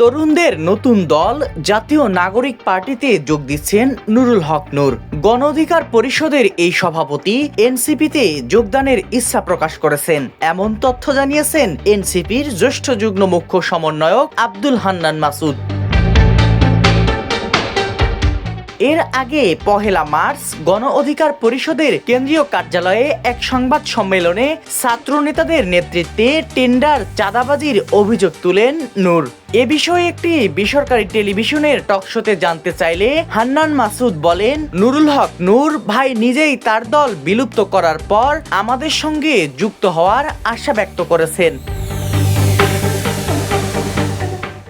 তরুণদের নতুন দল জাতীয় নাগরিক পার্টিতে যোগ দিচ্ছেন নুরুল হক নূর। গণ অধিকার পরিষদের এই সভাপতি এনসিপিতে যোগদানের ইচ্ছা প্রকাশ করেছেন। এমন তথ্য জানিয়েছেন এনসিপির জ্যেষ্ঠ যুগ্ম মুখ্য সমন্বয়ক আব্দুল হান্নান মাসুদ। এর আগে পহেলা মার্চ গণ অধিকার পরিষদের কেন্দ্রীয় কার্যালয়ে এক সংবাদ সম্মেলনে ছাত্র নেতাদের নেতৃত্বে টেন্ডার চাঁদাবাজির অভিযোগ তুলেন নূর। এ বিষয়ে একটি বেসরকারি টেলিভিশনের টকশোতে জানতে চাইলে হান্নান মাসুদ বলেন, নুরুল হক, নূর ভাই নিজেই তার দল বিলুপ্ত করার পর আমাদের সঙ্গে যুক্ত হওয়ার আশা ব্যক্ত করেছেন।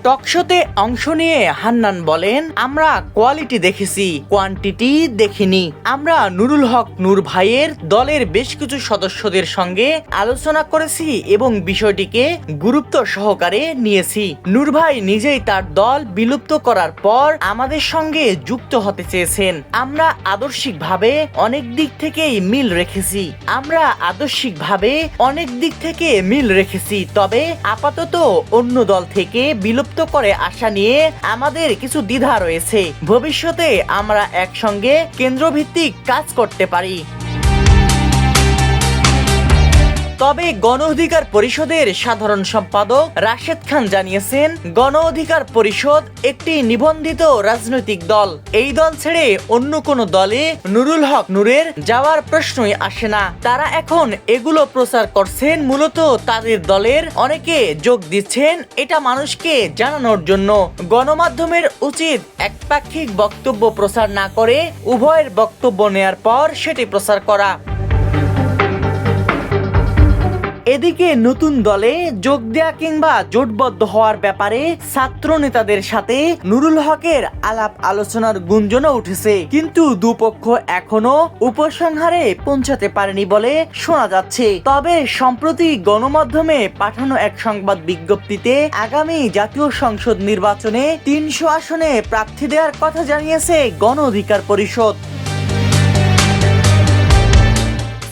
টকশোতে অংশ নিয়ে হান্নান বলেন, আমরা কোয়ালিটি দেখেছি, কোয়ান্টিটি দেখিনি। আমরা নুরুল হক নূর ভাইয়ের দলের বেশ কিছু সদস্যদের সঙ্গে আলোচনা করেছি এবং বিষয়টিকে গুরুত্ব সহকারে নিয়েছি। নূর ভাই নিজেই তার দল বিলুপ্ত করার পর আমাদের সঙ্গে যুক্ত হতে চেয়েছেন। আমরা আদর্শিকভাবে অনেক দিক থেকেই মিল রেখেছি। আমরা আদর্শিকভাবে অনেক দিক থেকে মিল রেখেছি, তবে আপাতত অন্য দল থেকে বিলুপ্ত করে আসা নিয়ে আমাদের কিছু দ্বিধা রয়েছে। ভবিষ্যতে আমরা একসঙ্গে কেন্দ্রভিত্তিক কাজ করতে পারি। তবে গণ অধিকার পরিষদের সাধারণ সম্পাদক রাশেদ খান জানিয়েছেন গণ অধিকার পরিষদ একটি নিবন্ধিত রাজনৈতিক দল। এই দল ছেড়ে অন্য কোনো দলে নুরুল হক নূরের যাওয়ার প্রশ্নই আসে না। তারা এখন এগুলো প্রচার করছেন মূলত তাদের দলের অনেকে যোগ দিচ্ছেন এটা মানুষকে জানানোর জন্য। গণমাধ্যমের উচিত একপাক্ষিক বক্তব্য প্রচার না করে উভয়ের বক্তব্য নেয়ার পর সেটি প্রচার করা। এদিকে নতুন দলে যোগ দেয়া কিংবা জোটবদ্ধ হওয়ার ব্যাপারে ছাত্র নেতাদের সাথে নুরুল হকের আলাপ আলোচনার গুঞ্জনও উঠেছে। কিন্তু দুপক্ষ এখনও উপসংহারে পৌঁছাতে পারেনি বলে শোনা যাচ্ছে। তবে সম্প্রতি গণমাধ্যমে পাঠানো এক সংবাদ বিজ্ঞপ্তিতে আগামী জাতীয় সংসদ নির্বাচনে তিনশো আসনে প্রার্থী দেওয়ার কথা জানিয়েছে গণ অধিকার পরিষদ।